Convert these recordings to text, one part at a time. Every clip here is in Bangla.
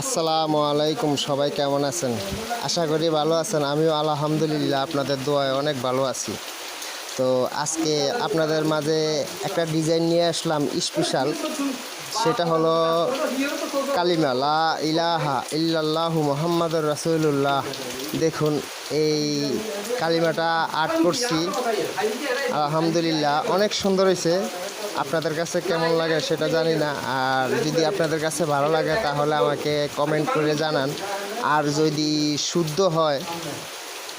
আসসালামু আলাইকুম, সবাই কেমন আছেন? আশা করি ভালো আছেন। আমিও আলহামদুলিল্লাহ আপনাদের দোয়ায় অনেক ভালো আছি। তো আজকে আপনাদের মাঝে একটা ডিজাইন নিয়ে আসলাম স্পেশাল। সেটা হলো কালিমা লা ইলাহা ইল্লাল্লাহু মোহাম্মদুর রাসূলুল্লাহ। দেখুন, এই কালিমাটা আর্ট করছি আলহামদুলিল্লাহ, অনেক সুন্দর হয়েছে। আপনাদের কাছে কেমন লাগে সেটা জানি না। আর যদি আপনাদের কাছে ভালো লাগে, তাহলে আমাকে কমেন্ট করে জানান। আর যদি শুদ্ধ হয়,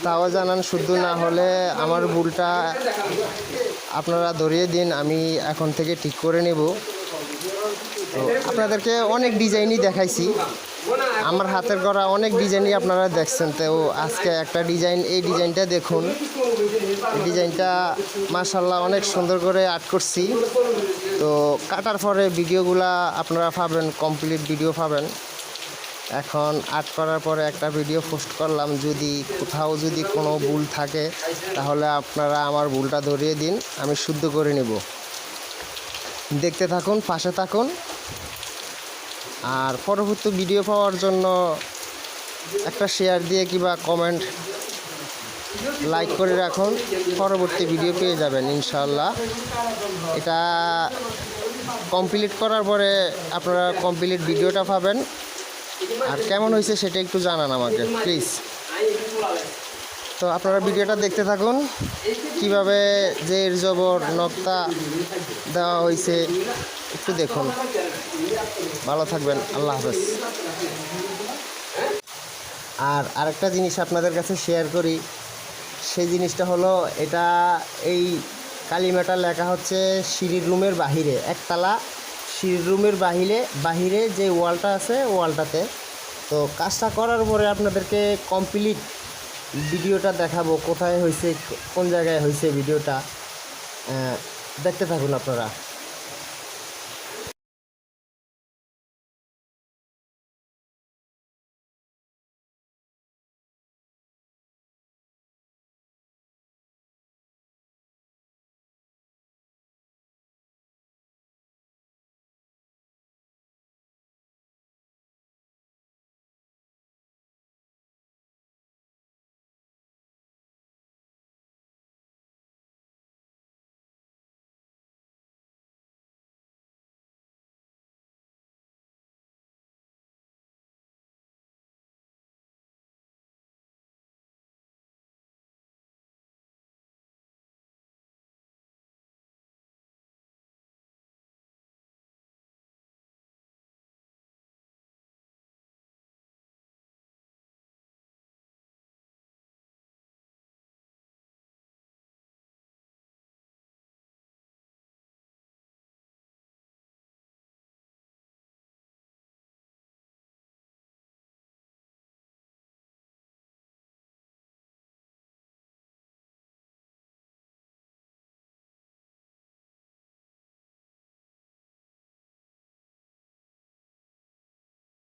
তাও জানান। শুদ্ধ না হলে আমার ভুলটা আপনারা ধরিয়ে দিন। আমি এখন থেকে ঠিক করে নেব। তো আপনাদেরকে অনেক ডিজাইনই দেখাইছি। আমার হাতের করা অনেক ডিজাইনই আপনারা দেখছেন। তো আজকে একটা ডিজাইন, এই ডিজাইনটা দেখুন। ডিজাইনটা মাশাল্লাহ অনেক সুন্দর করে আর্ট করছি। তো কাটার পরে ভিডিওগুলা আপনারা পাবেন, কমপ্লিট ভিডিও পাবেন। এখন আর্ট করার পরে একটা ভিডিও পোস্ট করলাম। যদি কোথাও যদি কোনো ভুল থাকে, তাহলে আপনারা আমার ভুলটা ধরিয়ে দিন, আমি শুদ্ধ করে নেব। দেখতে থাকুন, পাশে থাকুন। আর পরবর্তী ভিডিও পাওয়ার জন্য একটা শেয়ার দিয়ে কিংবা কমেন্ট লাইক করে রাখুন। পরবর্তী ভিডিও পেয়ে যাবেন ইনশাল্লাহ এটা কমপ্লিট করার পরে আপনারা কমপ্লিট ভিডিওটা পাবেন। আর কেমন হয়েছে সেটা একটু জানান আমাকে প্লিজ তো আপনারা ভিডিওটা দেখতে থাকুন, কীভাবে যে জবর নকতা দেওয়া হয়েছে, একটু দেখুন। ভালো থাকবেন, আল্লাহ হাফেজ। আর আরেকটা জিনিস আপনাদের কাছে শেয়ার করি, সেই জিনিসটা হলো, এটা এই কালিমাটা লেখা হচ্ছে, সিঁড়ির রুমের বাহিরে, একতলা সিঁড়ির রুমের বাহিরে বাহিরে যে ওয়ালটা আছে, ওয়ালটাতে। তো কাজটা করার পরে আপনাদেরকে কমপ্লিট ভিডিওটা দেখাবো কোথায় হয়েছে কোন জায়গায় হয়েছে ভিডিওটা দেখতে থাকুন আপনারা।